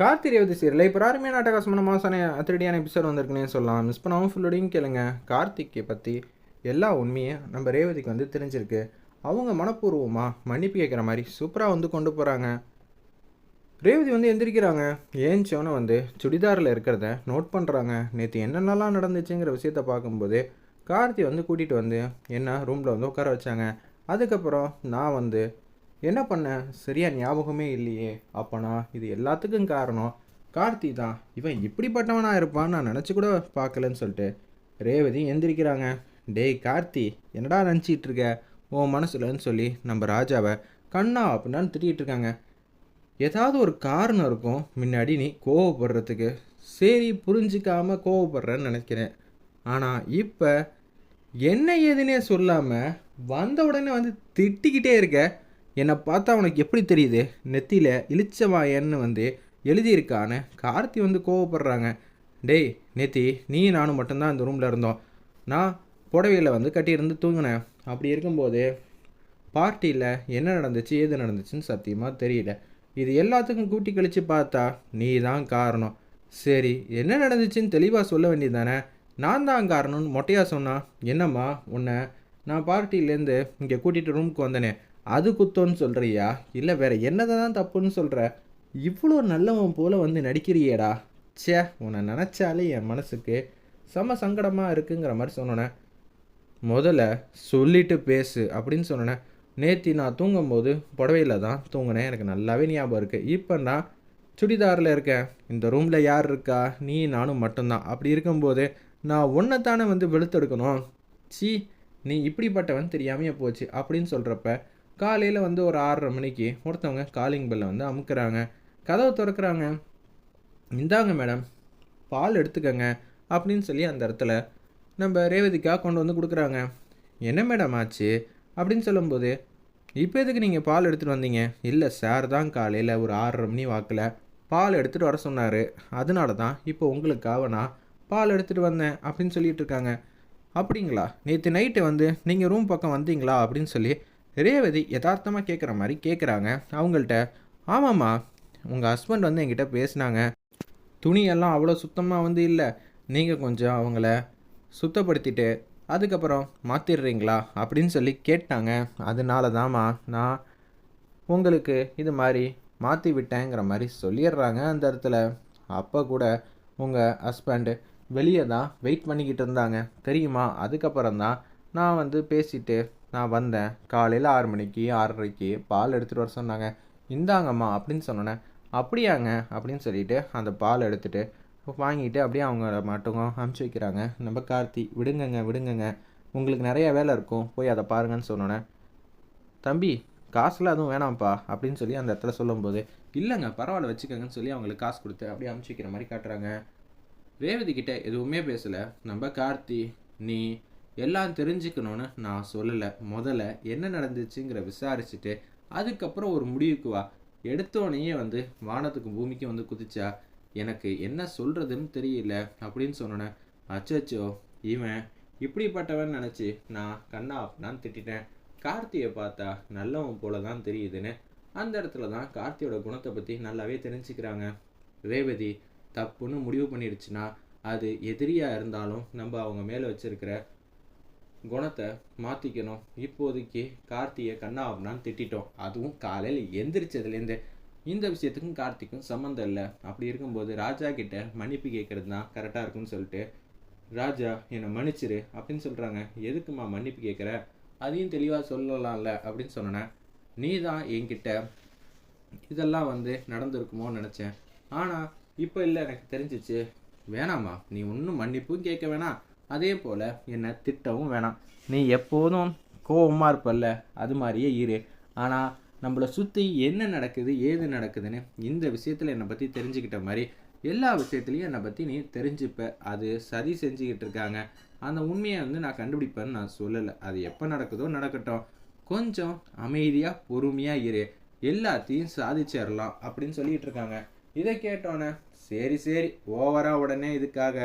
Karthi Revathi serial. இப்போ அருமையான அட்டகாசமான மாசான அதிரடியான எபிசோட் வந்திருக்குன்னே சொல்லலாம். மிஸ் பண்ணாமல் ஃபுல்லோடையும் கேளுங்க. கார்த்திக்கை பற்றி எல்லா உண்மையும் நம்ம ரேவதிக்கு வந்து தெரிஞ்சிருக்கு. அவங்க மனப்பூர்வமாக மன்னிப்பு கேட்குற மாதிரி சூப்பராக வந்து கொண்டு போகிறாங்க ரேவதி வந்து எந்திரிக்கிறாங்க. ஏஞ்சோன்னு வந்து சுடிதாரில் இருக்கிறத நோட் பண்ணுறாங்க நேற்று என்னென்னலாம் நடந்துச்சுங்கிற விஷயத்த பார்க்கும்போது கார்த்தி வந்து கூட்டிகிட்டு வந்து என்ன ரூமில் வந்து உட்கார வச்சாங்க. அதுக்கப்புறம் நான் வந்து என்ன பண்ணேன் சரியா ஞாபகமே இல்லையே. அப்போனா இது எல்லாத்துக்கும் காரணம். கார்த்தி தான். இவன் இப்படிப்பட்டவனாக இருப்பான்னு நான் நினச்சி கூட பார்க்கலன்னு சொல்லிட்டு ரேவதி எந்திரிக்கிறாங்க. டேய் கார்த்தி என்னடா நினச்சிட்டு இருக்க? உன் மனசுலன்னு சொல்லி நம்ம ராஜாவை கண்ணா அப்படின்னு திட்டிகிட்டு இருக்காங்க. ஏதாவது ஒரு காரணம் இருக்கும். முன்னாடி நீ கோவப்படுறதுக்கு. சரி புரிஞ்சிக்காம கோவப்படுறேன்னு நினைக்கிறேன். ஆனால் இப்போ என்ன ஏதுன்னே சொல்லாமல் வந்த உடனே வந்து திட்டிக்கிட்டே இருக்க. என்னை பார்த்தா உனக்கு எப்படி தெரியுது? நெத்தியில் இளிச்சவாயன்னு வந்து எழுதியிருக்கான்னு கார்த்தி வந்து கோவப்படுறாங்க. டேய் நேத்தி நீ நானும் மட்டும்தான் அந்த ரூமில் இருந்தோம். நான் புடவையில் வந்து கட்டியிருந்து தூங்கினேன். அப்படி இருக்கும்போது பார்ட்டியில் என்ன நடந்துச்சு ஏது நடந்துச்சுன்னு சத்தியமாக தெரியல. இது எல்லாத்துக்கும் கூட்டி கழித்து பார்த்தா நீ தான் காரணம். சரி என்ன நடந்துச்சுன்னு தெளிவாக சொல்ல வேண்டியது தானே நான் தான் காரணம்னு மொட்டையாக சொன்னா என்னம்மா உன்னை நான் பார்ட்டியிலேருந்து இங்கே கூட்டிகிட்டு ரூமுக்கு வந்தனே. அது குத்தோன்னு சொல்கிறியா இல்லை வேற என்னதை தான் தப்புன்னு சொல்கிற இவ்வளோ நல்லவன் போல் வந்து நடிக்கிறியேடா. ச்சே உன்னை நினச்சாலே என் மனசுக்கு செம சங்கடமாக இருக்குங்கிற மாதிரி சொன்னோன்னே முதல்ல சொல்லிட்டு பேசு அப்படின்னு சொன்னேன். நேத்தி நான் தூங்கும்போது புடவையில் தான் தூங்கினேன். எனக்கு நல்லாவே ஞாபகம் இருக்குது இப்போ நான் சுடிதாரில் இருக்கேன். இந்த ரூமில் யார் இருக்கா? நீ நானும் மட்டும்தான். அப்படி இருக்கும்போது நான் ஒன்றை தானே வந்து வெளுத்தெடுக்கணும். சி நீ இப்படிப்பட்டவன் தெரியாமையே போச்சு அப்படின்னு சொல்கிறப்ப காலையில் வந்து ஒரு ஆறரை மணிக்கு ஒருத்தவங்க காலிங் பெல்லை வந்து அமுக்குறாங்க. கதவை திறக்கிறாங்க. இந்தாங்க மேடம் பால் எடுத்துக்கங்க அப்படின்னு சொல்லி அந்த இடத்துல நம்ம ரேவதிக்காக கொண்டு வந்து கொடுக்குறாங்க. என்ன மேடம் ஆச்சு? அப்படின்னு சொல்லும்போது இப்போ எதுக்கு நீங்கள் பால் எடுத்துகிட்டு வந்தீங்க? இல்லை சார் தான் காலையில் ஒரு ஆறரை மணி வாக்கில் பால் எடுத்துகிட்டு வர சொன்னார். அதனால தான் இப்போ உங்களுக்காக நான் பால் எடுத்துகிட்டு வந்தேன் அப்படின்னு சொல்லிட்டு இருக்காங்க. அப்படிங்களா? நேற்று நைட்டு வந்து நீங்கள் ரூம் பக்கம் வந்தீங்களா? அப்படின்னு சொல்லி ரேவதி யதார்த்தமாக கேட்குற மாதிரி கேட்குறாங்க அவங்கள்ட்ட ஆமாம்மா உங்கள் ஹஸ்பண்ட் வந்து என்கிட்ட பேசினாங்க. துணியெல்லாம் அவ்வளோ சுத்தமாக வந்து இல்லை. நீங்கள் கொஞ்சம் அவங்கள சுத்தப்படுத்திட்டு அதுக்கப்புறம் மாற்றிடுறீங்களா அப்படின்னு சொல்லி கேட்டாங்க. அதனால தாம்மா நான் உங்களுக்கு இது மாதிரி மாற்றி விட்டேங்கிற மாதிரி சொல்லிடுறாங்க அந்த இடத்துல. அப்போ கூட உங்கள் ஹஸ்பண்டு வெளியே தான் வெயிட் பண்ணிக்கிட்டு இருந்தாங்க. தெரியுமா? அதுக்கப்புறம் தான் நான் வந்து பேசிட்டு நான் வந்தேன். காலையில் ஆறு மணிக்கு ஆறரைக்கு பால் எடுத்துகிட்டு வர சொன்னாங்க. இந்தாங்கம்மா அப்படின்னு சொன்னோன்னே அப்படியாங்க அப்படின்னு சொல்லிட்டு அந்த பால் எடுத்துகிட்டு வாங்கிட்டு அப்படியே அவங்க மட்டும் அமுச்சு வைக்கிறாங்க. நம்ம கார்த்தி விடுங்கங்க விடுங்கங்க. உங்களுக்கு நிறைய வேலை இருக்கும். போய் அதை பாருங்கன்னு சொன்னோன்னே தம்பி காசுலாம் அதுவும் வேணாம்ப்பா அப்படின்னு சொல்லி அந்த இடத்துல சொல்லும்போது இல்லைங்க பரவாயில்ல வச்சுக்கோங்கன்னு சொல்லி அவங்களுக்கு காசு கொடுத்து அப்படியே அமுச்சு வைக்கிற மாதிரி காட்டுறாங்க. ரேவதி கிட்ட எதுவுமே பேசலை. நம்ம கார்த்தி நீ எல்லாம் தெரிஞ்சுக்கணும்னு நான் சொல்லலை. முதல்ல என்ன நடந்துச்சுங்கிற விசாரிச்சுட்டு அதுக்கப்புறம் ஒரு முடிவுக்கு வா. எடுத்தோடனேயே வந்து வானத்துக்கு பூமிக்கு வந்து குதிச்சா எனக்கு என்ன சொல்கிறதுன்னு தெரியல அப்படின்னு சொன்னோன்னே அச்சோ இவன் இப்படிப்பட்டவன் நினச்சி நான் கண்ணா நான் திட்டிட்டேன். கார்த்தியை பார்த்தா நல்லவன் போல தான் தெரியுதுன்னு அந்த இடத்துல தான் கார்த்தியோட குணத்தை பற்றி நல்லாவே தெரிஞ்சுக்கிறாங்க. ரேவதி தப்புன்னு முடிவு பண்ணிடுச்சுன்னா அது எதிரியாக இருந்தாலும் நம்ம அவங்க மேலே வச்சிருக்கிற குணத்தை மாற்றிக்கணும் இப்போதைக்கு கார்த்தியை கண்ணா அப்படின்னு திட்டிட்டோம். அதுவும் காலையில் எந்திரிச்சதுலேருந்து. இந்த விஷயத்துக்கும் கார்த்திக்கும் சம்மந்தம் இல்லை. அப்படி இருக்கும்போது ராஜா கிட்ட மன்னிப்பு கேட்கறது தான் கரெக்டாக இருக்கும்னு சொல்லிட்டு ராஜா என்னை மன்னிச்சிரு அப்படின்னு சொல்கிறாங்க எதுக்குமா மன்னிப்பு கேட்குற அதையும் தெளிவாக சொல்லலாம்ல அப்படின்னு சொன்னேன். நீ தான் என்கிட்ட இதெல்லாம் வந்து நடந்திருக்குமோன்னு நினச்சேன். ஆனால் இப்போ இல்லை எனக்கு தெரிஞ்சிச்சு. வேணாம்மா. நீ ஒன்றும் மன்னிப்பும் கேட்க வேணாம். அதே போல் என்னை திட்டவும் வேணாம். நீ எப்போதும் கோபமாக இருப்பல்ல அது மாதிரியே இரு. ஆனால் நம்மளை சுற்றி என்ன நடக்குது ஏது நடக்குதுன்னு இந்த விஷயத்தில் என்னை பற்றி தெரிஞ்சுக்கிட்ட மாதிரி எல்லா விஷயத்துலையும் என்னை பற்றி நீ தெரிஞ்சுப்ப. அது சரி செஞ்சுக்கிட்டு இருக்காங்க. அந்த உண்மையை வந்து நான் கண்டுபிடிப்பேன்னு நான் சொல்லலை. அது எப்போ நடக்குதோ நடக்கட்டும். கொஞ்சம் அமைதியாக பொறுமையாக இரு. எல்லாத்தையும் சாதிச்சிடலாம் அப்படின்னு சொல்லிகிட்டு இருக்காங்க. இதை கேட்டோன்னே சரி சரி ஓவரா உடனே இதுக்காக.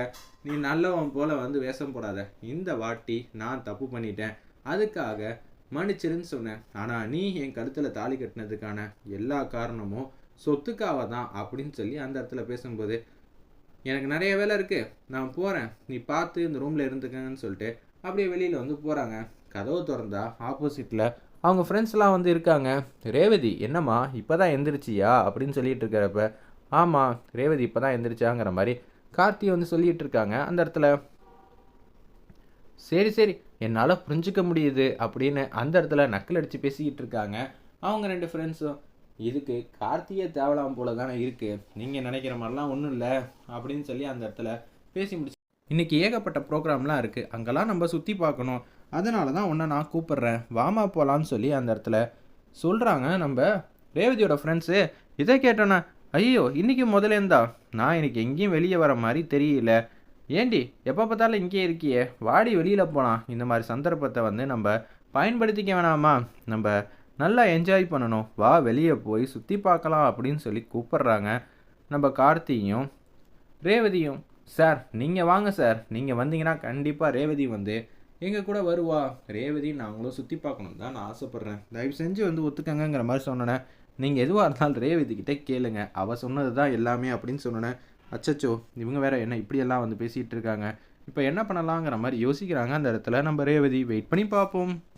நீ நல்லவன் போல வந்து வேஷம் போடாத. இந்த வாட்டி நான் தப்பு பண்ணிட்டேன். அதுக்காக மன்னிச்சிருன்னு சொன்னேன். ஆனால் நீ என் கழுத்தில் தாலி கட்டினதுக்கான எல்லா காரணமும் சொத்துக்காக தான் அப்படின்னு சொல்லி அந்த இடத்துல பேசும்போது எனக்கு நிறைய வேலை இருக்குது நான் போகிறேன் நீ பார்த்து இந்த ரூமில் இருந்துக்கங்கன்னு சொல்லிட்டு அப்படியே வெளியில் வந்து போகிறாங்க கதவு திறந்தா ஆப்போசிட்டில் அவங்க ஃப்ரெண்ட்ஸ்லாம் வந்து இருக்காங்க. ரேவதி என்னம்மா? இப்போ தான் எந்திரிச்சியா? அப்படின்னு சொல்லிட்டு இருக்கிறப்ப ஆமாம் ரேவதி இப்போ தான் எந்திரிச்சாங்கிற மாதிரி கார்த்தி வந்து சொல்லிகிட்டு இருக்காங்க. அந்த இடத்துல சரி சரி என்னால் புரிஞ்சுக்க முடியுது அப்படின்னு அந்த இடத்துல நக்கல் அடித்து பேசிக்கிட்டு இருக்காங்க. அவங்க ரெண்டு ஃப்ரெண்ட்ஸும் இதுக்கு கார்த்தியே தேவலாம் போல தானே இருக்குது நீங்கள் நினைக்கிற மாதிரிலாம் ஒன்றும் இல்லை அப்படின்னு சொல்லி அந்த இடத்துல பேசி முடிச்சு இன்றைக்கி ஏகப்பட்ட ப்ரோக்ராம்லாம் இருக்குது அங்கெல்லாம் நம்ம சுற்றி பார்க்கணும். அதனால தான் உன்னை நான் கூப்பிட்றேன். வாமா போகலான்னு சொல்லி அந்த இடத்துல சொல்கிறாங்க நம்ம ரேவதியோட ஃப்ரெண்ட்ஸு இதை கேட்டோன்னே ஐயோ இன்றைக்கி முதலேருந்தா நான் எனக்கு எங்கேயும் வெளியே வர மாதிரி தெரியல. ஏண்டி எப்போ பார்த்தாலும் இங்கேயே இருக்கியே? வாடி வெளியில் போகலாம் இந்த மாதிரி சந்தர்ப்பத்தை வந்து நம்ம பயன்படுத்திக்க வேணாமா? நம்ம நல்லா என்ஜாய் பண்ணணும். வா வெளியே போய் சுற்றி பார்க்கலாம் அப்படின்னு சொல்லி கூப்பிட்றாங்க. நம்ம கார்த்தியும் ரேவதியும் சார் நீங்கள் வாங்க சார். நீங்கள் வந்தீங்கன்னா கண்டிப்பாக ரேவதி வந்து எங்கள் கூட வருவா. ரேவதி நாங்களும் சுற்றி பார்க்கணும் தான் நான் ஆசைப்பட்றேன். தயவு செஞ்சு வந்து ஒத்துக்கங்கிற மாதிரி சொன்னேன். நீங்கள் எதுவாக இருந்தாலும் ரேவதிக்கிட்டே கேளுங்க. அவள் சொன்னது தான் எல்லாமே அப்படின்னு சொன்னேன் அச்சச்சோ இவங்க வேற என்ன இப்படியெல்லாம் வந்து பேசிகிட்டு இருக்காங்க. இப்போ என்ன பண்ணலாங்கிற மாதிரி யோசிக்கிறாங்க அந்த இடத்துல. நம்ம ரேவதி வெயிட் பண்ணி பார்ப்போம்.